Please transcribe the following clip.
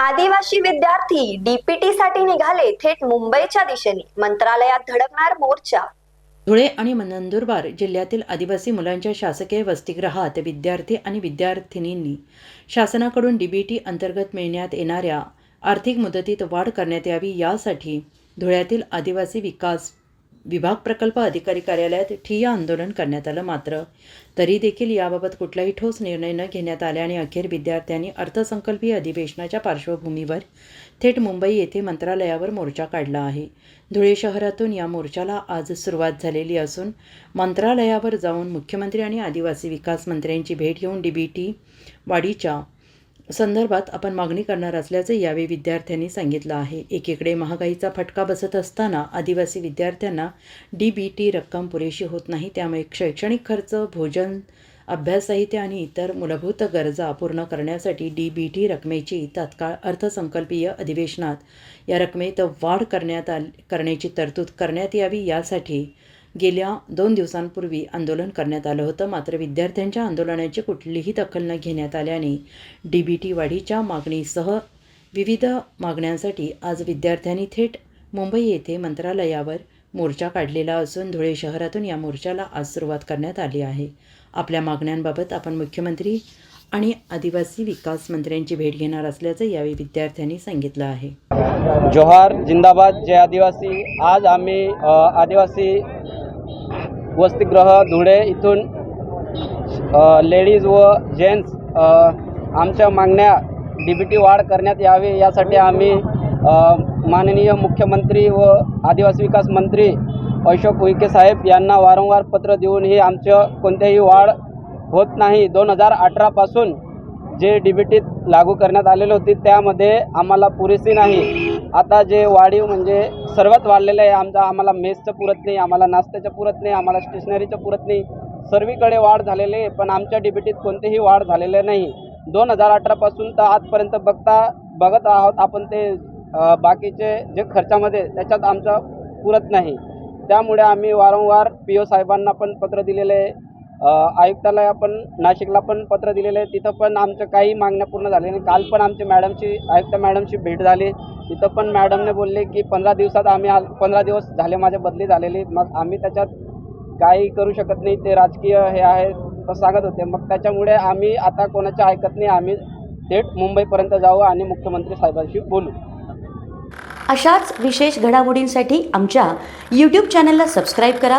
आदिवासी विद्यार्थी डीपीटी साठी निघाले थेट मुंबईच्या दिशेने. मंत्रालयात धडकणार मोर्चा. धुळे आणि नंदुरबार जिल्ह्यातील आदिवासी मुलांच्या शासकीय वसतिगृहात विद्यार्थी आणि विद्यार्थिनींनी शासनाकडून डीबीटी अंतर्गत मिळण्यात येणाऱ्या आर्थिक मुदतीत वाढ करण्यात यावी यासाठी धुळ्यातील आदिवासी विकास विभाग प्रकल्प अधिकारी कार्यालयात ठिय्या आंदोलन करण्यात आलं मात्र तरी देखील याबाबत कुठलाही ठोस निर्णय न घेण्यात आल्याने अखेर विद्यार्थ्यांनी अर्थसंकल्पीय अधिवेशनाच्या पार्श्वभूमीवर थेट मुंबई येथे मंत्रालयावर मोर्चा काढला आहे. धुळे शहरातून या मोर्चाला आज सुरुवात झालेली असून मंत्रालयावर जाऊन मुख्यमंत्री आणि आदिवासी विकास मंत्र्यांची भेट घेऊन डीबीटी वाढीच्या संदर्भात आपण मागणी करणार असल्याचं यावेळी विद्यार्थ्यांनी सांगितलं आहे. एकीकडे महागाईचा फटका बसत असताना आदिवासी विद्यार्थ्यांना डी बी टी रक्कम पुरेशी होत नाही त्यामुळे शैक्षणिक खर्च भोजन अभ्यास साहित्य आणि इतर मूलभूत गरजा पूर्ण करण्यासाठी डी बी टी रकमेची तात्काळ अर्थसंकल्पीय अधिवेशनात या रकमेत वाढ करण्यात आल करण्याची तरतूद करण्यात यावी यासाठी गेल्या दोन दिवसांपूर्वी आंदोलन करण्यात आलं होतं. मात्र विद्यार्थ्यांच्या आंदोलनाची कुठलीही दखल न घेण्यात आल्याने डी बी टी वाढीच्या मागणीसह विविध मागण्यांसाठी आज विद्यार्थ्यांनी थेट मुंबई येथे मंत्रालयावर मोर्चा काढलेला असून धुळे शहरातून या मोर्चाला आज सुरुवात करण्यात आली आहे. आपल्या मागण्यांबाबत आपण मुख्यमंत्री आणि आदिवासी विकास मंत्र्यांची भेट घेणार असल्याचं यावेळी विद्यार्थ्यांनी सांगितलं आहे. जोहार जिंदाबाद जय आदिवासी. आज आम्ही आदिवासी वसतिगृह धुळे इथून लेडीज व जेंट्स आमच्या मागण्या डी बी टी वाढ करण्यात यावी यासाठी आम्ही माननीय मुख्यमंत्री व आदिवासी विकास मंत्री अशोक उईके साहेब यांना वारंवार पत्र देऊनही आमचं कोणत्याही वाढ होत नाही. दोन हजार अठरापासून जे डी बी टीत लागू करण्यात आलेले होते त्यामध्ये आम्हाला पुरेशी नाही. आता जे वाढीव म्हणजे सर्वात वाढलेलं आहे. आमचा आम्हाला मेसचं पुरत नाही आम्हाला नाश्त्याचं पुरत नाही आम्हाला स्टेशनरीचं पुरत नाही. सर्वीकडे वाढ झालेली आहे पण आमच्या डीबीटीत कोणतेही कोणतीही वाढ झालेली नाही. दोन हजार अठरापासून तर आजपर्यंत बघता बघत आहोत आपण ते बाकीचे जे खर्चामध्ये त्याच्यात आमचं पुरत नाही. त्यामुळे आम्ही वारंवार पी ओ साहेबांना पण पत्र दिलेले आहे. आयुक्ताला आपण नाशिकला पण पत्र दिलेलं आहे. तिथं पण आमचं काही मागण्या पूर्ण झाले नाही काल पण आमची मॅडमची आयुक्त मॅडमची भेट झाली. तिथं पण मॅडमने बोलले की पंधरा दिवसात आम्ही आ पंधरा दिवस झाले माझ्या बदली झालेली. मग आम्ही त्याच्यात काही करू शकत नाही. ते राजकीय हे आहे तर सांगत होते. मग त्याच्यामुळे आम्ही आता कोणाच्या ऐकत नाही. आम्ही थेट मुंबईपर्यंत जाऊ आणि मुख्यमंत्री साहेबांशी बोलू. अशाच विशेष घडामोडींसाठी आमच्या यूट्यूब चॅनलला सबस्क्राईब करा.